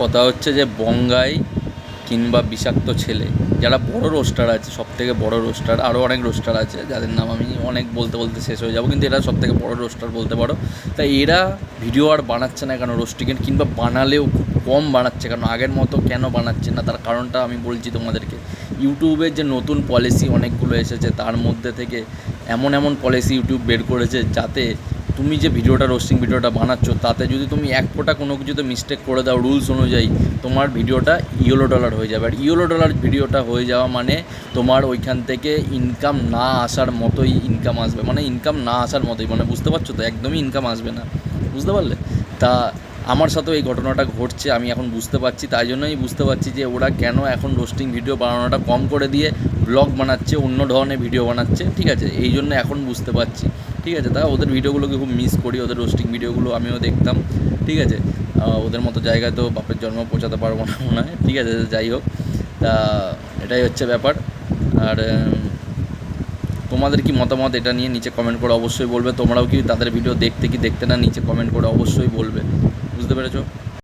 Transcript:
কথা হচ্ছে যে বঙ্গাই কিংবা বিষাক্ত ছেলে। যারা বড় রোস্টার আছে সব থেকে বড় রোস্টার আরও অনেক রোস্টার আছে, যাদের নাম আমি অনেক বলতে বলতে শেষ হয়ে যাব, কিন্তু এরা সব থেকে বড় রোস্টার বলতে পারো। তাই এরা ভিডিও আর বানাচ্ছে না কেন রোস্টিংয়ের কিংবা বানালেও খুব কম বানাচ্ছে কেন আগের মতো কেন বানাচ্ছে না? তার কারণটা আমি বলছি তোমাদেরকে। ইউটিউবের যে নতুন পলিসি অনেকগুলো এসেছে, তার মধ্যে থেকে এমন এমন পলিসি ইউটিউব বের করেছে যাতে তুমি যে ভিডিওটা রোস্টিং ভিডিওটা বানাচ্ছ, তাতে যদি তুমি এক ফোঁটা কোনো কিছুতে মিস্টেক করে দাও রুলস অনুযায়ী, তোমার ভিডিওটা ইয়েলো ডলার হয়ে যাবে। আর ইয়েলো ডলার ভিডিওটা হয়ে যাওয়া মানে তোমার ওইখান থেকে ইনকাম না আসার মতোই ইনকাম আসবে। মানে ইনকাম না আসার মতোই মানে বুঝতে পারছ তো? একদমই ইনকাম আসবে না। বুঝতে পারলে? তা আমার সাথেও এই ঘটনাটা ঘটছে, আমি এখন বুঝতে পারছি। তাই জন্যই বুঝতে পারছি যে ওরা কেন এখন রোস্টিং ভিডিও বানানোটা কম করে দিয়ে ব্লগ বানাচ্ছে, অন্য ধরনের ভিডিও বানাচ্ছে। ঠিক আছে? এই জন্য এখন বুঝতে পারছি। ঠিক আছে, তা ওদের ভিডিওগুলোকে খুব মিস করি, ওদের রোস্টিং ভিডিওগুলো আমিও দেখতাম, ঠিক আছে? ওদের মতো জায়গায় তো বাপের জন্ম পৌঁছাতে পারব না মনে হয়, ঠিক আছে, যাই হোক। তা এটাই হচ্ছে ব্যাপার। আর তোমাদের কি মতামত এটা নিয়ে নিচে কমেন্ট করে অবশ্যই বলবে, তোমরাও কি তাদের ভিডিও দেখতে কি দেখতে না, নিচে কমেন্ট করে অবশ্যই বলবে, বুঝতে পেরেছ?